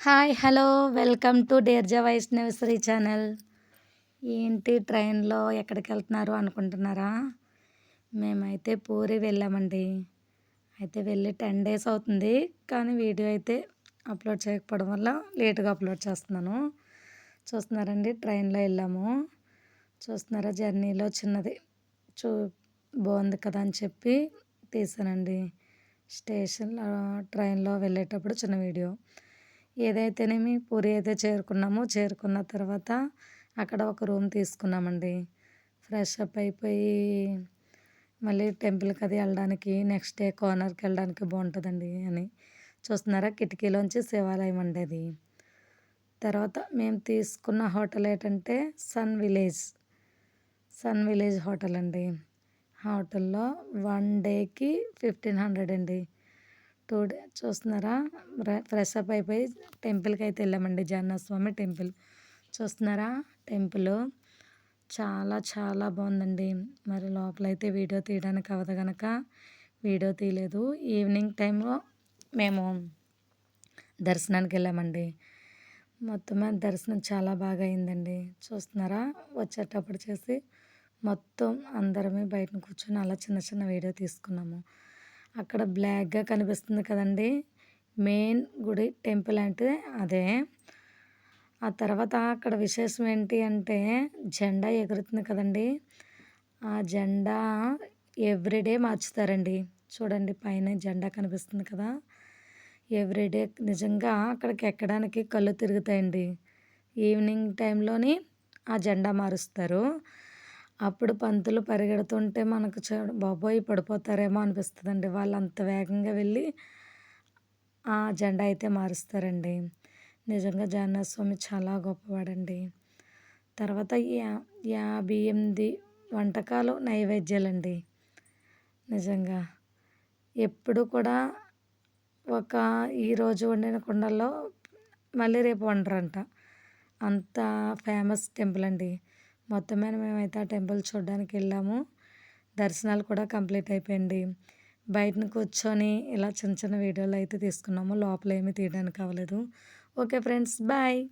Hi hello. Welcome to డేర్జా Vaishnavashri channel. ఏంటి ట్రైన్లో ఎక్కడికి వెళ్తున్నారు అనుకుంటున్నారా? మేమైతే పూరి వెళ్ళామండి. అయితే వెళ్ళి టెన్ డేస్ అవుతుంది కానీ వీడియో అయితే అప్లోడ్ చేయకపోవడం వల్ల లేటుగా అప్లోడ్ చేస్తున్నాను. చూస్తున్నారండి ట్రైన్లో వెళ్ళాము. చూస్తున్నారా జర్నీలో చిన్నది చూ బాగుంది కదా అని చెప్పి తీసానండి. స్టేషన్లో ట్రైన్లో వెళ్ళేటప్పుడు చిన్న వీడియో. ఏదైతేనేమి పూరి అయితే చేరుకున్నామో చేరుకున్న తర్వాత అక్కడ ఒక రూమ్ తీసుకున్నామండి. ఫ్రెష్ అప్ అయిపోయి మళ్ళీ టెంపుల్కి అది వెళ్ళడానికి నెక్స్ట్ డే కార్నర్కి వెళ్ళడానికి బాగుంటుందండి అని. చూస్తున్నారా? కిటికీలోంచి శివాలయం అండి అది. తర్వాత మేము తీసుకున్న హోటల్ ఏంటంటే sun village. Sun village hotel అండి. హోటల్లో వన్ డేకి ఫిఫ్టీన్ హండ్రెడ్ అండి. టూ డే చూస్తున్నారా ఫ్రెష్ అప్ అయిపోయి టెంపుల్కి అయితే వెళ్ళామండి. జగన్నాథస్వామి టెంపుల్. చూస్తున్నారా? టెంపుల్ చాలా చాలా బాగుందండి. మరి లోపలైతే వీడియో తీయడానికి అవ్వదు కనుక వీడియో తీయలేదు. ఈవినింగ్ టైంలో మేము దర్శనానికి వెళ్ళామండి. మొత్తం దర్శనం చాలా బాగా అయిందండి. చూస్తున్నారా? వచ్చేటప్పుడు చేసి మొత్తం అందరమే బయట కూర్చొని అలా చిన్న చిన్న వీడియో తీసుకున్నాము. అక్కడ బ్లాక్గా కనిపిస్తుంది కదండి. మెయిన్ గుడి టెంపుల్ అంటే అదే. ఆ తర్వాత అక్కడ విశేషం ఏంటి అంటే జెండా ఎగురుతుంది కదండి. ఆ జెండా ఎవ్రీడే మార్చుతారండి. చూడండి పైన జెండా కనిపిస్తుంది కదా. ఎవ్రీడే నిజంగా అక్కడికి ఎక్కడానికి కళ్ళు తిరుగుతాయండి. ఈవినింగ్ టైంలోని ఆ జెండా మారుస్తారు. అప్పుడు పంతులు పరిగెడుతుంటే మనకు చ బాబోయ్ పడిపోతారేమో అనిపిస్తుందండి. వాళ్ళు అంత వేగంగా వెళ్ళి ఆ జెండా అయితే మారుస్తారండి. నిజంగా జగన్నాథ స్వామి చాలా గొప్పవాడండి. తర్వాత యా యాభై ఎనిమిది వంటకాలు నైవేద్యాలండి. నిజంగా ఎప్పుడు కూడా ఒక ఈరోజు వండిన కుండల్లో మళ్ళీ రేపు వండరంట. అంత ఫేమస్ టెంపుల్ అండి మొత్తం మీద మేమైతే ఆ టెంపుల్ చూడడానికి వెళ్ళాము. దర్శనాలు కూడా కంప్లీట్ అయిపోయింది. బయటను కూర్చొని ఇలా చిన్న చిన్న వీడియోలు అయితే తీసుకున్నాము. లోపల ఏమీ తీయడానికి అవ్వలేదు. Okay friends bye.